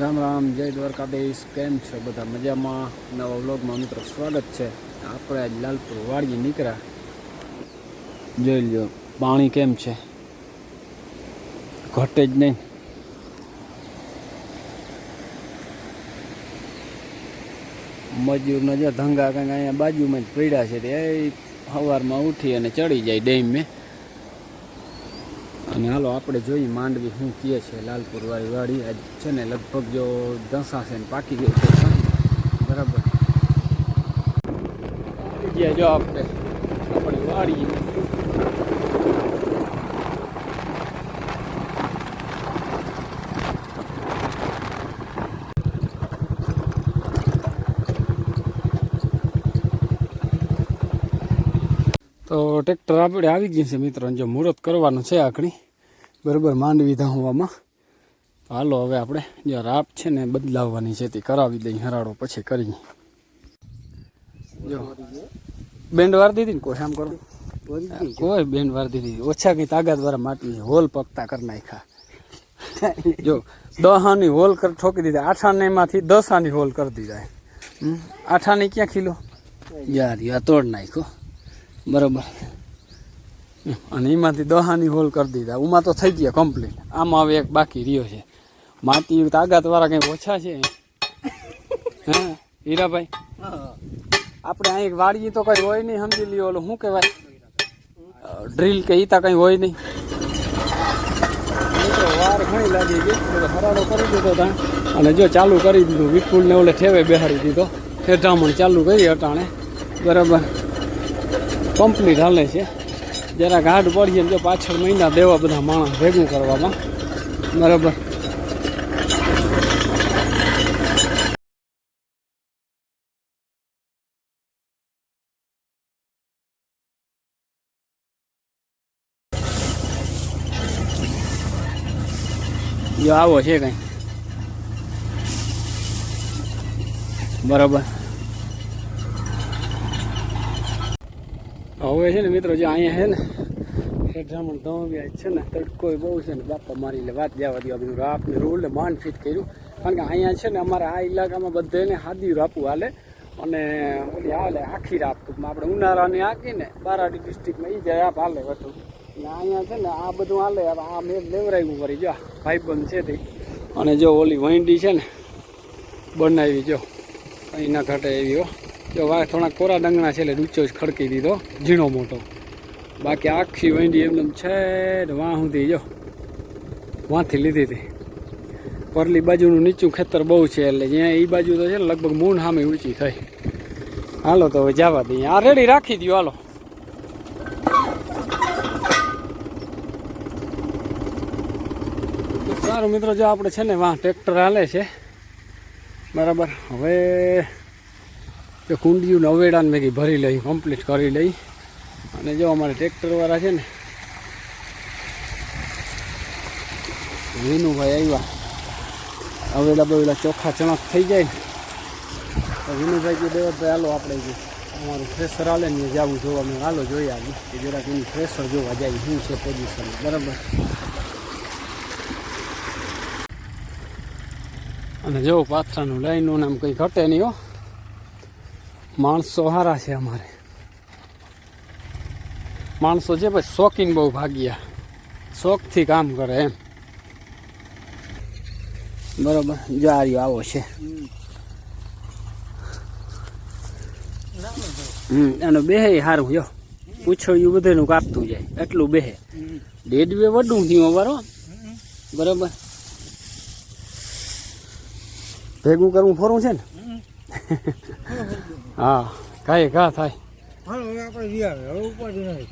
રામ રામ, જય દ્વારકાધીશ. કેમ છો બધા? મજામાં? નવા વ્લોગમાં મિત્રો સ્વાગત છે. આપણે આજ લાલપુર વાડીએ નીકળ્યા. જોઈ લો પાણી કેમ છે? ઘટે જ નહીં. મજૂરના જો ધંગા કંઈક અહીંયા બાજુમાં જ પડ્યા છે. તે સવારમાં ઉઠી અને ચડી જાય ડેમમાં અને હાલો, આપણે જોઈએ માંડવી શું કહે છે. લાલપુર વાળી આજ છે ને લગભગ જો દસા છે ને પાકી ગઈ છે. બરાબર. ગયા જો આપણે. આપણી વાડી. તો ટ્રેક્ટર આપણે આવી ગયું છે મિત્રો જો મુહૂર્ત કરવાનું છે આખણી બરાબર માંડવી ધાવવામાં હાલો, હવે આપણે જે રાપ છે ને બદલાવવાની છે તે કરાવી દઈએ હરાડો પછી કરી જો. બેન્ડ વાર દીધી ને કોઈ, આમ કરો. કોઈ બેન્ડ વાર દીધી ઓછા કંઈ તાકાત વાળા માટી હોલ પકતા કરી નાખ્યા. જો, દહાની હોલ કર ઠોકી દીધા. આઠાનેમાંથી દસાની હોલ કરી દીધા. આઠાની ક્યાં ખીલો? યાર યાર, તોડ નાખ્યો. બરાબર. અને એમાંથી દહાની હોલ કરી દીધા. ઉમાં તો થઈ ગયા કમ્પ્લીટ આમાં હવે એક બાકી રહ્યો છે. માટી તાકાત વાળા કંઈક ઓછા છે. હે? હીરાભાઈ? આપણે અહીં વાડીએ તો કઈ હોય નહીં સમજી લ્યો. ઓલું શું કહેવાય? ડ્રીલ કે ઈતા કઈ હોય નહીં. વાર ઘણી લાગી ગઈ. હરાડો કરી દીધો ત્યાં અને જો ચાલુ કરી દીધું વિપુલને ઓલે ઠેવે બેહાડી દીધો. હેઠામણ ચાલુ કરી અટાણે બરાબર. કમ્પ્લીટ હાલે છે. જરા ઘાટ પડીએ ને જો પાછળ મહિના દેવા બધા માણસ ભેગું કરવામાં. બરાબર. જો આવો છે કઈ. બરાબર. હવે છે ને મિત્રો જે અહીંયા છે ને હેઠામણ ધોવ્યા છે ને, તડકો બહુ છે ને, બાપા મારી એટલે વાત જવા દો બધું રાપને રૂલ માંડ કર્યું. કારણ કે અહીંયા છે ને, અમારા આ ઇલાકામાં બધાને હાદી રાપું હાલે અને ઓલી હાલે આખી રાપ ટૂંકમાં. આપણે ઉનાળાની આખી બારાડી ડિસ્ટ્રિક્ટમાં એ જાય રાપ હાલે હતું અને અહીંયા છે ને, આ બધું હાલે, આ મેં લેવરાયું કરી જો, ભાઈબંધ છે તે. અને જો ઓલી વૈંડી છે ને, બનાવી જો, અહીંના ઘટે એવી, હો. જો વા થોડા કોરા ડંગણા છે એટલે ઊંચો જ ખડકી દીધો, ઝીણો મોટો. બાકી આખી વૈંડી એમને છે ને વાં સુધી, જો. વાંથી લીધી હતી. પરલી બાજુનું નીચું ખેતર બહુ છે એટલે જ્યાં એ બાજુ તો છે ને લગભગ મૂન સામે ઊંચી થઈ. હાલો તો હવે જવા દઈએ. આ રેડી રાખી દો હાલો. સારું મિત્રો, જો આપણે છે ને વાં ટ્રેક્ટર હાલે છે. બરાબર. હવે જો કુંડિયું નવેડાને મેં ભરી લઈ કમ્પ્લીટ કરી લઈ. અને જો અમારે ટ્રેક્ટરવાળા છે ને, વિનુભાઈ આવ્યા. અવેડા બવેડા ચોખ્ખા ચણક થઈ જાય તો વિનુભાઈ કે દેવતભાઈ હાલો આપણે જે અમારું ફ્રેશર હાલે ને જવું જોવા. મેં હાલો, જોઈ આવી કે જરાક એની ફ્રેશર જોવા જાય, શું છે પોઝિશન બરાબર. અને જો પાથરાનું લાઈનનું નામ કંઈ ઘટે નહીં હો. માણસો સારા છે અમારે. માણસો છે પછી શોખીન બહુ ભાગ્યા. શોખથી કામ કરે એમ. બરોબર જારીઓ આવો છે. હમ, એનો બેહે સારું જો. પૂછડ્યું બધેનું કાપતું જાય, એટલું બેહે. ડેડવે વડું થયું અમારો. બરાબર. ભેગું કરવું ફરવું છે ને? હા કાંઈ ઘા થાય.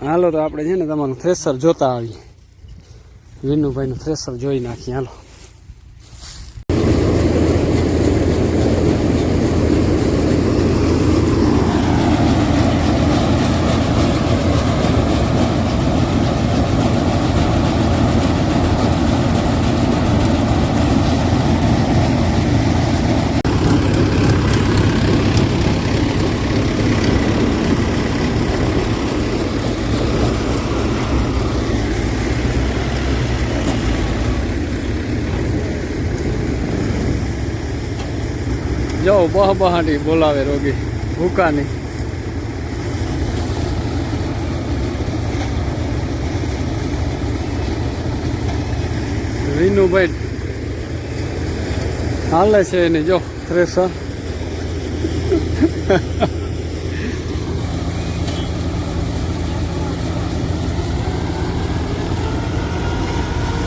હાલો તો આપણે છે ને તમારું થ્રેસર જોતા આવીએ. વિનુભાઈનું થ્રેસર જોઈ નાખીએ હાલો. જો બહ બહાટી બોલાવે રોગી, ભૂકાની. વિનુભાઈ, હાલે છે એની, જો, થ્રેસર.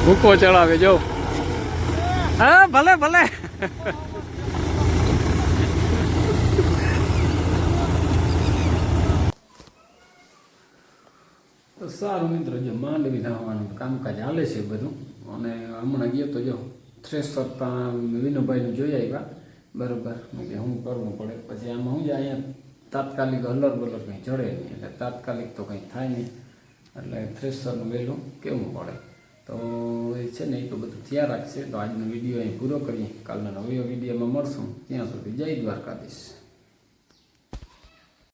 ભૂકો ચડાવે, જો. હા, ભલે ભલે તો સારું મિત્ર, જે માંડ થવાનું કામકાજ હાલે છે બધું. અને હમણાં ગયો તો જો થ્રેસર વિનુભાઈનું જોઈ આવ્યા. બરોબર શું કરવું પડે. પછી આમાં શું છે અહીંયા તાત્કાલિક હલર બલર કંઈ ચડે નહીં, એટલે તાત્કાલિક તો કંઈ થાય નહીં. એટલે થ્રેસરનું વહેલું કેવું પડે. તો એ છે ને, એ તો બધું ત્યાં રાખશે. તો આજનો વીડિયો અહીં પૂરો કરીએ. કાલના નવો વિડીયોમાં મળશું. ત્યાં સુધી જય દ્વારકાધીશ.